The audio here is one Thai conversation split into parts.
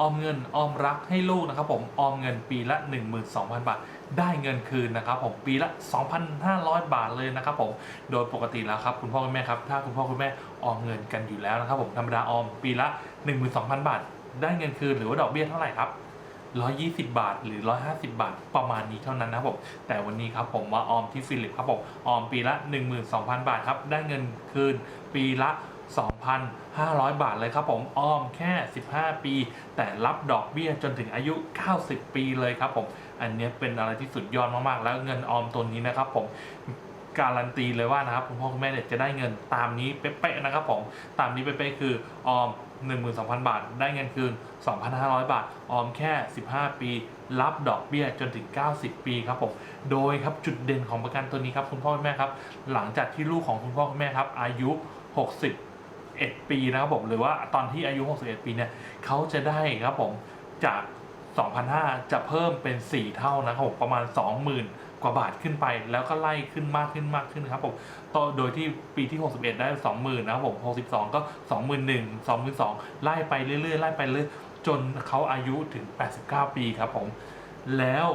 ออมเงินออมรักให้ลูกนะครับผมออมเงินปีละ 12,000 บาท ได้เงินคืนนะครับผมปีละ 2,500 บาทเลยนะครับผมโดยปกติแล้วครับคุณพ่อคุณแม่ครับถ้าคุณพ่อคุณแม่ออมเงินกันอยู่แล้วนะครับผมธรรมดาออมปีละ 12,000 บาท ได้เงินคืนหรือว่าดอกเบี้ยเท่าไหร่ครับ120 บาท หรือ 150 บาท ประมาณนี้เท่านั้นนะครับผม แต่วันนี้ครับผมมาออมที่ฟิลิปครับผม ออมปีละ 12,000 บาทครับ ได้เงินคืนปีละ 2,500 บาทเลยครับผมออมแค่ 15 ปี แต่รับดอกเบี้ยจนถึงอายุ 90 ปีเลยครับผมอันนี้เป็นอะไรที่สุดยอดมากๆ แล้วเงินออมตัวนี้นะครับผมการันตีเลยว่านะครับคุณพ่อคุณแม่เนี่ยจะได้เงินตามนี้เป๊ะๆนะครับผมตามนี้เป๊ะๆคือออม 12,000 บาท ได้เงินคืน 2,500 บาท ออมแค่ 15 ปี รับดอกเบี้ยจนถึง 90 ปีครับผมโดยครับจุดเด่นของประกันตัวนี้ครับคุณพ่อคุณแม่ครับหลังจากที่ลูกของคุณพ่อคุณแม่ครับอายุ 61 ปีนะครับผมหรือว่าตอนที่อายุ 61 ปีเนี่ยเขาจะได้ครับผมจาก 2,500 จะเพิ่มเป็น 4 เท่านะครับผมประมาณ 20,000 กว่าบาทขึ้นไป แล้วก็ไล่ขึ้นมากขึ้นมากขึ้นครับผมโดยที่ปีที่ 61 ได้ 20,000นะครับผม62 ก็ 21,000 22,000 ไล่ไปเรื่อยๆไล่ไปเรื่อยจนเขาอายุถึง 89 ปีครับผมแล้ว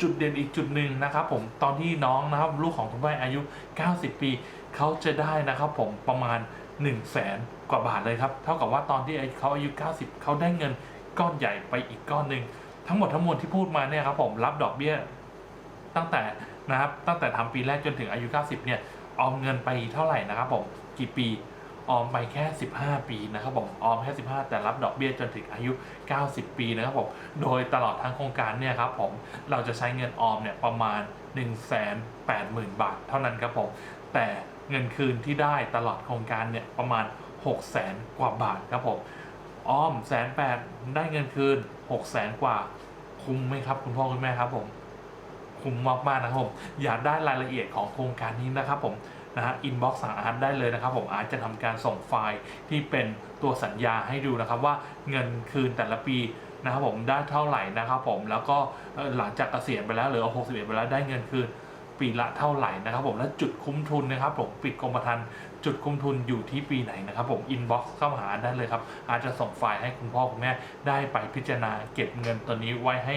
จุดเด่นอีกจุดหนึ่งนะครับผมตอนที่น้องนะครับลูกของคุณแม่อายุ 90 ปี เขาจะได้นะครับผมประมาณ 1 0 0 0 0แสนกว่าบาทเลยครับ เท่ากับว่าตอนที่เขาอายุ 90 เขาได้เงินก้อนใหญ่ไปอีกก้อนหนึ่งทั้งหมดทั้งมวลที่พูดมาเนี่ยครับผมรับดอกเบี้ยตั้งแต่นะครับตั้งแต่ทำปีแรกจนถึงอายุ 90 เนี่ยออมเงินไปเท่าไหร่นะครับผมกี่ปีออมไปแค่ 15 ปีนะครับผมออมแค่ 15 แต่รับดอกเบี้ยจนถึงอายุ 90 ปีนะครับผมโดยตลอดทั้งโครงการเนี่ยครับผมเราจะใช้เงินออมเนี่ยประมาณ 180,000 บาทเท่านั้นครับผมแต่ เงินคืนที่ได้ตลอดโครงการเนี่ยประมาณ 600,000กว่าบาทครับผมอ้อมแสนแปดได้เงินคืน 600,000กว่าคุ้มไหมครับ คุณพ่อคุณแม่ครับผมคุ้มมากๆนะครับผมอยากได้รายละเอียดของโครงการนี้นะครับผมนะฮะอินบ็อกซ์สั่งอาร์ตได้เลยนะครับผมอาร์ตจะทำการส่งไฟล์ที่เป็นตัวสัญญาให้ดูนะครับว่าเงินคืนแต่ละปีนะครับผมได้เท่าไหร่นะครับผมแล้วก็หลังจากเกษียณไปแล้วหรือเอา61ไปแล้วได้เงินคืน ปีละเท่าไหร่นะครับผมและจุดคุ้มทุนนะครับผมปิดกรมธรรม์จุดคุ้มทุนอยู่ที่ปีไหนนะครับผมอินบ็อกซ์เข้ามาหาได้เลยครับ อาจจะส่งไฟล์ให้คุณพ่อคุณแม่ได้ไปพิจารณาเก็บเงินตัวนี้ไว้ให้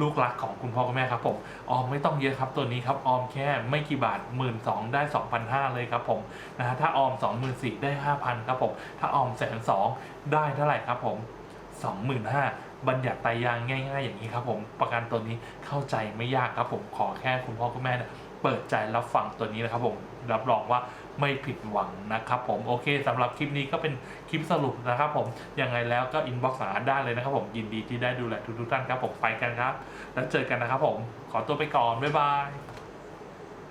ลูกรักของคุณพ่อคุณแม่ครับผมออมไม่ต้องเยอะครับตัวนี้ครับออมแค่ไม่กี่บาท1 2ื่นได้ 2,500 เลยครับผมนะฮะถ้าออม 24,000ได้ 5,000 ครับผม ถ้าออมแสนสองได้เท่าไหร่ครับผม 25,000บัญญัติไตรยางง่าย ๆ อย่างนี้ครับผมประกันตัวนี้เข้าใจไม่ยากครับผมขอแค่คุณพ่อคุณแม่เนี่ยเปิดใจรับฟังตัวนี้นะครับผมรับรองว่าไม่ผิดหวังนะครับผมโอเคสำหรับคลิปนี้ก็เป็นคลิปสรุปนะครับผมยังไงแล้วก็อินบ็อกซ์หาได้เลยนะครับผมยินดีที่ได้ดูแลทุกๆท่านครับผมไปกันครับ แล้วเจอกันนะครับผมขอตัวไปก่อนบ๊ายบาย